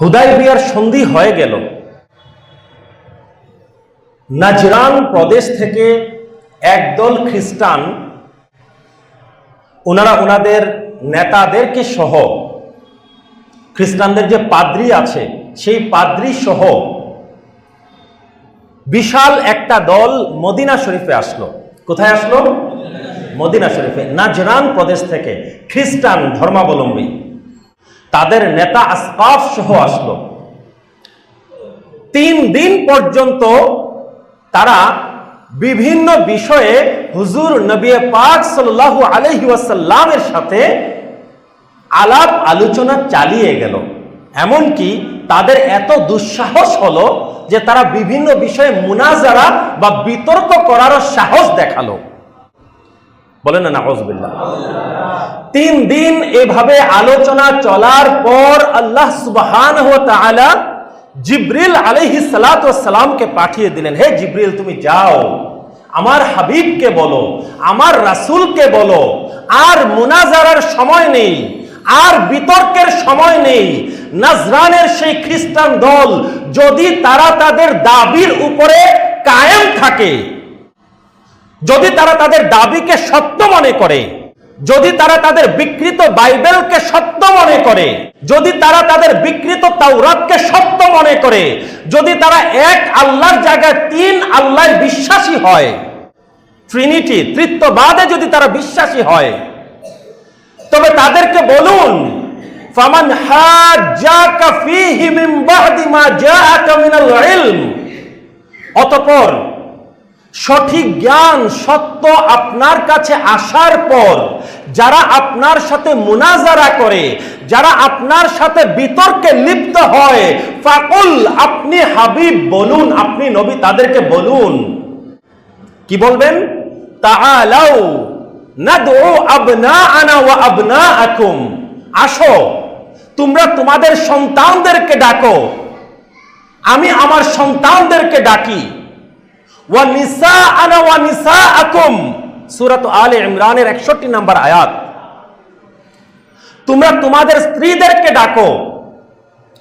হুদাই বিয়ার সন্ধি হয়ে গেল। নাজরান প্রদেশ থেকে একদল খ্রিস্টান, ওনারা ওনাদের নেতাদেরকে সহ, খ্রিস্টানদের যে পাদ্রি আছে, সেই পাদ্রি সহ বিশাল একটা দল মদিনা শরীফে আসলো। কোথায় আসলো? মদিনা শরীফে। নাজরান প্রদেশ থেকে খ্রিস্টান ধর্মাবলম্বী। তাদের নেতা আসকাফ সহ আসলো। তিন দিন পর্যন্ত তারা বিভিন্ন বিষয়ে হুজুর নবী পাক সাল্লাল্লাহু আলাইহি ওয়াসাল্লামের সাথে আলাপ আলোচনা চালিয়ে গেল। এমনকি তাদের এত দুঃসাহস হলো যে তারা বিভিন্ন বিষয়ে মুনাজারা বা বিতর্ক করারও সাহস দেখাল। বলেন না নাহজবিল্লাহ তিন দিন এভাবে আলোচনা চলার পর আল্লাহ সুবহান জিব্রিল আলহি সালাতামকে পাঠিয়ে দিলেন, হে জিব্রিল, তুমি যাও। আমার হাবিবকে বলো, আমার রাসূলকে বলো। আর মুনাজারার সময় নেই, আর বিতর্কের সময় নেই। নাজরানের সেই খ্রিস্টান দল যদি তারা তাদের দাবির উপরে কায়েম থাকে যদি তারা তাদের দাবিকে সত্য মনে করে, যদি তারা তাদের বিকৃত বাইবেলকে সত্য মনে করে, যদি তারা তাদের বিকৃত তাওরাতকে সত্য মনে করে, যদি তারা এক আল্লাহর জায়গায় তিন আল্লাহ বিশ্বাসী হয় ট্রিনিটি তৃত্ববাদে যদি তারা বিশ্বাসী হয়, তবে তাদেরকে বলুন অতঃপর সঠিক জ্ঞান, সত্য আপনার কাছে আসার পর যারা আপনার সাথে মুনাজারা করে, যারা আপনার সাথে বিতর্কে লিপ্ত হয়, ফাকুল, আপনি হাবিব বলুন, আপনি নবী তাদেরকে বলুন। কি বলবেন? তাআলাউ নাদউ আবনাআনা ওয়া আবনাআকুম। আসো, তোমরা তোমাদের সন্তানদেরকে ডাকো। আমি আমার সন্তানদেরকে ডাকি ওয়া নিসা আনা ওয়া নিসা আকুম সুরাত আলে ইমরানের একষট্টি নাম্বার আয়াত। তোমরা তোমাদের স্ত্রীদেরকে ডাকো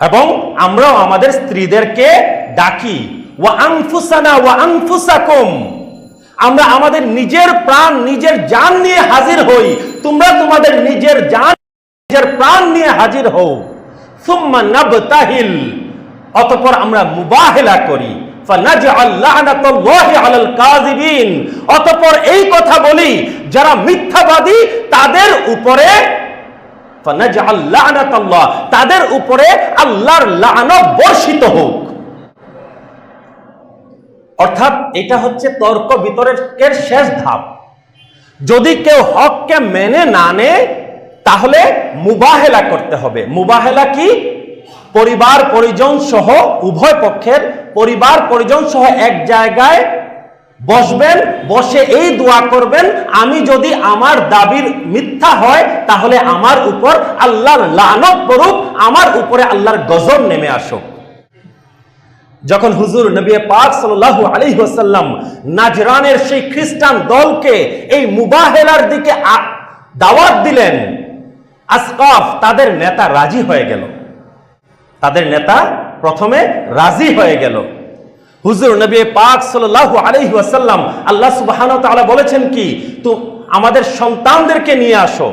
এবং আমরাও আমাদের স্ত্রীদেরকে ডাকি। ওয়া আনফুসানা ওয়া আনফুসাকুম আমরা আমাদের নিজের প্রাণ, নিজের জান নিয়ে হাজির হই। তোমরা তোমাদের নিজের জান, নিজের প্রাণ নিয়ে হাজির হও। সুম্মা নাবতাহিল, অতঃপর আমরা মুবাহেলা করি। অতপর এই কথা বলি, যারা মিথ্যাবাদী, তাদের উপরে তাদের উপরে আল্লাহর বর্ষিত হোক। অর্থাৎ এটা হচ্ছে তর্ক বিতর্কের শেষ ধাপ। যদি কেউ হককে মেনে না নেয়, তাহলে মুবাহেলা করতে হবে। মুবাহেলা কি? পরিবার, পরিজন সহ উভয় পক্ষের পরিবার, পরিজন সহ এক জায়গায় বসবেন, বসে এই দোয়া করবেন, আমি যদি আমার দাবির মিথ্যা হয়, তাহলে আমার উপর আল্লাহর লানত পড়ুক, আমার উপরে আল্লাহর গজব নেমে আসুক। যখন হুজুর নবী পাক সাল্লাল্লাহু আলাইহি ওয়াসাল্লাম নাজরানের সেই খ্রিস্টান দলকে এই মুবাহেলার দিকে দাওয়াত দিলেন, আসকাফ তাদের নেতা রাজি হয়ে গেল। তাদের নেতা প্রথমে রাজি হয়ে গেল। হুজুর নবী পাক সাল্লাল্লাহু আলাইহি ওয়াসাল্লাম আল্লাহ সুবহানাহু ওয়া তাআলা বলেছেন কি, তো আমাদের সন্তানদেরকে নিয়ে আসো।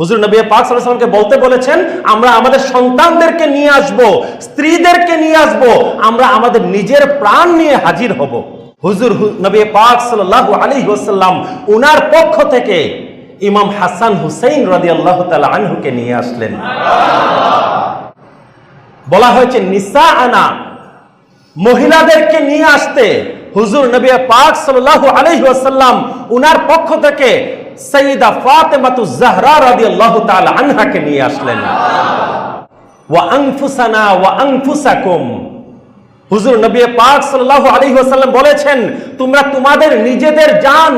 হুজুর নবী পাক ওয়াসাল্লামকে বলতে বলেছেন, আমরা আমাদের সন্তানদেরকে নিয়ে আসব, স্ত্রীদেরকে নিয়ে আসব, আমরা আমাদের নিজের প্রাণ নিয়ে হাজির হব। হুজুর নবী পাক সাল্লাল্লাহু আলাইহি ওয়াসাল্লাম উনার পক্ষ থেকে ইমাম হাসান হুসাইন রাদিয়াল্লাহু তাআলা আনহুকে নিয়ে আসলেন। বলা হয়েছে নিসা আনা মহিলাদেরকে নিয়ে আসতে হুজুর নবী পাক আলাইহি ওয়াসাল্লাম উনার পক্ষ থেকে সাইয়্যিদা ফাতেমাতু জাহরা রাদিয়াল্লাহু তাআলা আনহাকে নিয়ে আসলেন। ওয়া ওয়া হুজুর নবী পাক বলেছেন, তোমরা তোমাদের নিজেদের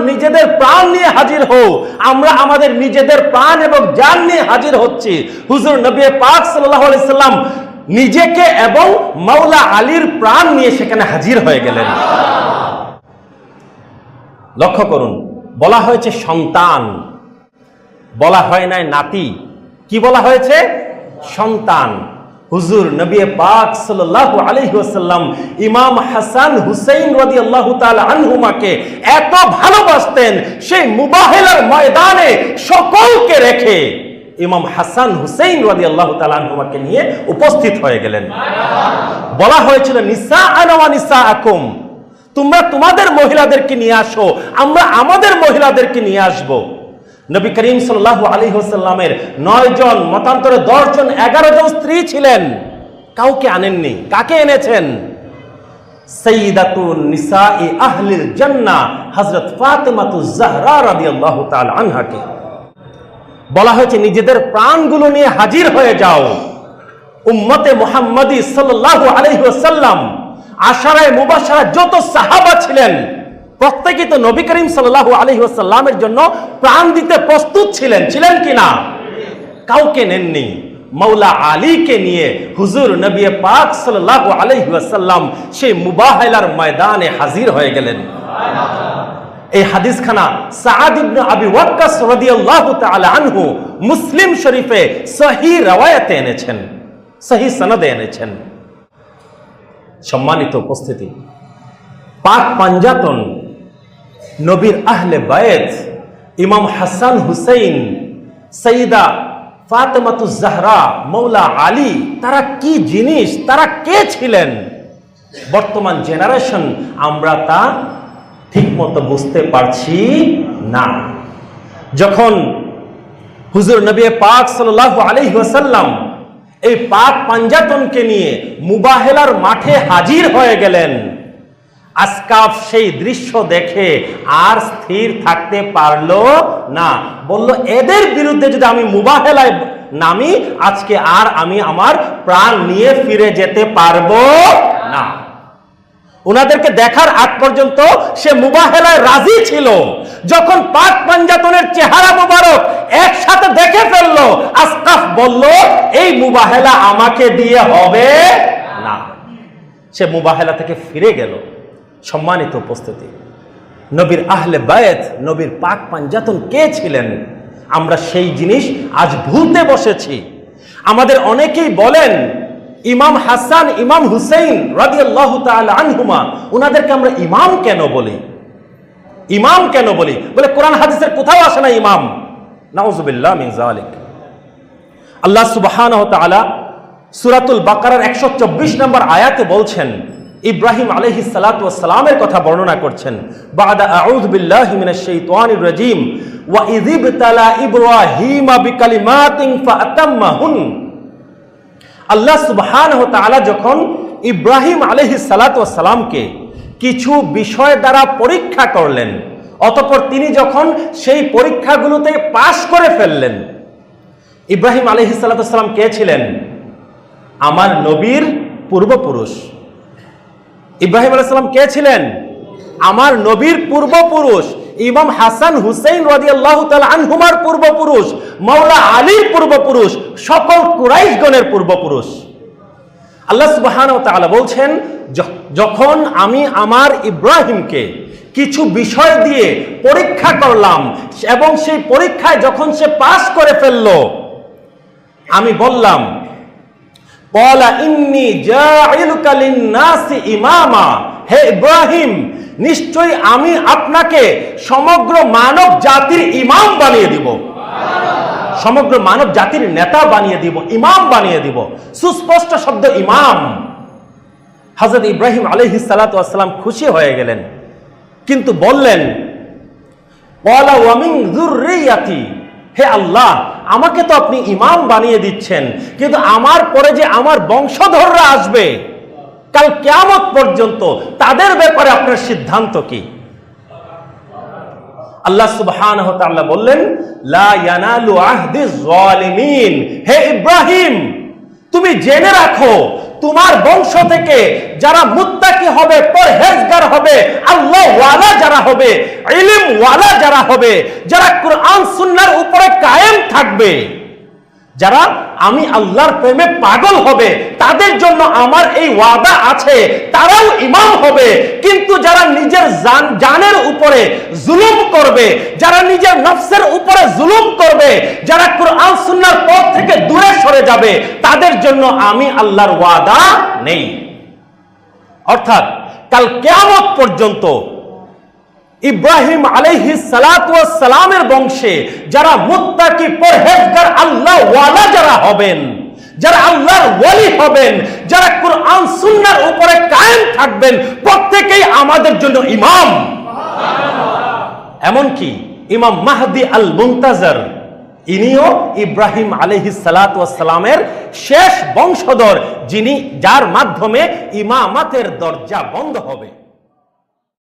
নিজেদের প্রাণ নিয়ে হাজির হও। আমরা আমাদের নিজেদের প্রাণ এবং জান নিয়ে হাজির হচ্ছি। হুজুর নবী পাক আলাইহি সাল্লাম নিজেকে এবং মাওলা আলীর প্রাণ নিয়ে সেখানে হাজির হয়ে গেলেন। লক্ষ্য করুন, বলা হয়েছে সন্তান, বলা হয় নাই নাতি। কি বলা হয়েছে? সন্তান। হুজুর নবী পাক সাল্লাল্লাহু আলাইহি ওয়াসাল্লাম ইমাম হাসান হুসাইন রাদিয়াল্লাহু তাআলা আনহুমাকে এত ভালোবাসতেন, সেই মুবাহিলার ময়দানে সকলকে রেখে ইমাম হাসান হুসাইন রাদিয়াল্লাহু তাআলা আনহুমাকে নিয়ে উপস্থিত হয়ে গেলেন। বলা হয়েছিল, নিসা আনাওয়া নিসা আকুম তোমরা তোমাদের মহিলাদেরকে নিয়ে আসো, আমরা আমাদের মহিলাদেরকে নিয়ে আসব। নবী করিম সাল্লাল্লাহু আলাইহি ওয়াসাল্লামের নয় জন, মতান্তরে দশ জন, এগারো জন স্ত্রী ছিলেন। কাউকে আনেননি। কাকে এনেছেন? আহলিল জান্নাহ, হযরত ফাতেমাতু জাহরা রাদিয়াল্লাহু তাআলা আনহাকে। বলা হয়েছে, নিজেদের প্রাণগুলো নিয়ে হাজির হয়ে যাও। উম্মতে মুহাম্মাদি সাল্লাল্লাহু আলাইহি ওয়াসাল্লাম আশারায় মুবাশশারা যত সাহাবা ছিলেন, প্রত্যেকেই তো নবী করিম সাল্লাল্লাহু আলাইহি ওয়াসাল্লামের জন্য প্রাণ দিতে প্রস্তুত ছিলেন। ছিলেন কিনা কাউকে নেননি। মৌলা আলীকে নিয়ে হুজুর নবী পাক সাল্লাল্লাহু আলাইহি ওয়াসাল্লাম সেই মুবাহিলার ময়দানে হাজির হয়ে গেলেন। এই হাদিসখানা সাআদ ইবনে আবি ওয়াক্কাস রাদিয়াল্লাহু তাআলা আনহু মুসলিম শরীফে রওয়ায়াতে এনেছেন, সহিহ সনদে এনেছেন। সম্মানিত উপস্থিতি, পাক পাঞ্জাতন নবীর আহলে বায়েত ইমাম হাসান হুসাইন, সঈদা ফাতেমাতু জাহরা, মৌলা আলী, তারা কি জিনিস, তারা কে ছিলেন? বর্তমান জেনারেশন, আমরা তা ঠিকমতো বুঝতে পারছি না। যখন হুজুর নবী পাক সাল্লাল্লাহু আলাইহি ওয়াসাল্লাম এই পাক পাঞ্জাতনকে নিয়ে মুবাহেলার মাঠে হাজির হয়ে গেলেন আসকাফ সেই দৃশ্য দেখে আর স্থির থাকতে পারল না। বলল, এদের বিরুদ্ধে যদি আমি মুবাহেলায় নামি, আজকে আর আমি আমার প্রাণ নিয়ে ফিরে যেতে পারব না। ওনাদেরকে দেখার আগ পর্যন্ত সে মুবাহেলায় রাজি ছিল। যখন পাক পাঞ্জাতনের চেহারা মুবারক একসাথে দেখে ফেলল, আসকাফ বলল, এই মুবাহেলা আমাকে দিয়ে হবে না। সে মুবাহেলা থেকে ফিরে গেল, সম্মানিত উপস্থিতি। নবীর আহলে বায়েত নবীর পাক পাঞ্জাতন কে ছিলেন? আমরা সেই জিনিস আজ ভুলতে বসেছি। আমাদের অনেকেই বলেন ইমাম হাসান, ইমাম হুসেইন রাদিয়াল্লাহু তাআলা আনহুমা ওনাদেরকে আমরা ইমাম কেন বলি? ইমাম কেন বলি? বলে কোরআন হাদিসের কোথাও আসে না ইমাম। নাউজুবিল্লাহ মিন জালিক আল্লাহ তাআলা সূরাতুল বাকারার 124 নম্বর আয়াতে বলছেন, ইব্রাহিম আলাইহিস সালাতু ওয়াস সালামের কথা বর্ণনা করছেন, বাদা আউযু বিল্লাহি রাজীম, ওয়া ইযিবতালা ইব্রাহিম বিকালিমাতিন ফাআতাম্মাহুন। আল্লাহ সুবহানাহু ওয়া তাআলা যখন ইব্রাহিম আলাইহিস সালাতু ওয়াস সালামকে কিছু বিষয় দ্বারা পরীক্ষা করলেন, অতপর তিনি যখন সেই পরীক্ষাগুলোতে পাশ করে ফেললেন, ইব্রাহিম আলাইহিস সালাতু ওয়াস সালাম কে ছিলেন? আমার নবীর পূর্বপুরুষ। ইব্রাহিম আলাইসাল্লাম কে ছিলেন? আমার নবীর পূর্বপুরুষ। ইমাম হাসান হুসেইন রাদিয়াল্লাহু আনহুমার পূর্বপুরুষ, মাওলা আলীর পূর্বপুরুষ, সকল কুরাইশগণের পূর্বপুরুষ। আল্লাহ সুবহানাহু ওয়া তাআলা বলছেন যখন আমি আমার ইব্রাহিমকে কিছু বিষয় দিয়ে পরীক্ষা করলাম এবং সেই পরীক্ষায় যখন সে পাশ করে ফেলল, আমি বললাম বলা ইন্নি ইমামা, হে ইব্রাহিম নিশ্চয়ই আমি আপনাকে সমগ্র মানব জাতির ইমাম বানিয়ে দিব। সমগ্র মানব জাতির নেতা বানিয়ে দিব, ইমাম বানিয়ে দিব। সুস্পষ্ট শব্দ ইমাম। হযরত ইব্রাহিম আলাইহিস সালাতু ওয়াসসালাম খুশি হয়ে গেলেন। কিন্তু বললেন হে আল্লাহ, আমাকে তো আপনি ইমাম বানিয়ে দিচ্ছেন, কিন্তু আমার পরে যে আমার বংশধররা আসবে কাল কিয়ামত পর্যন্ত তাদের ব্যাপারে আপনার সিদ্ধান্ত কি? আল্লাহ সুবহানাহু ওয়া বললেন হে ইব্রাহিম তুমি জেনে রাখো তোমার বংশ থেকে যারা মুত্তাকি হবে পরহেজগার হবে আল্লাহ ওয়ালা যারা হবে ইলম ওয়ালা যারা হবে যারা কুরআন সুন্নাহর উপরে কায়েম থাকবে যারা আমি আল্লাহর প্রেমে পাগল হবে, তাদের জন্য আমার এই ওয়াদা আছে, তারাও ইমাম হবে। কিন্তু যারা নিজের জান জানের উপরে জুলুম করবে, যারা নিজের নফসের উপরে জুলুম করবে, যারা কোরআন সুন্নাহর পথ থেকে দূরে সরে যাবে, তাদের জন্য আমি আল্লাহর ওয়াদা নেই। অর্থাৎ, কাল কেয়ামত পর্যন্ত ইব্রাহিম আলাইহিস সালামের বংশে যারা মুত্তাকি পরহেজগার আল্লাহ ওয়ালা যারা হবেন, যারা আল্লাহর ওয়ালি হবেন, যারা কোরআন সুন্নাহর উপরে কায়েম থাকবেন, প্রত্যেকেই আমাদের জন্য ইমাম। এমনকি ইমাম মাহদি আল মুনতাজার ইনিও ইব্রাহিম আলাইহিস সালামের শেষ বংশধর, যিনি যার মাধ্যমে ইমামাতের দরজা বন্ধ হবে।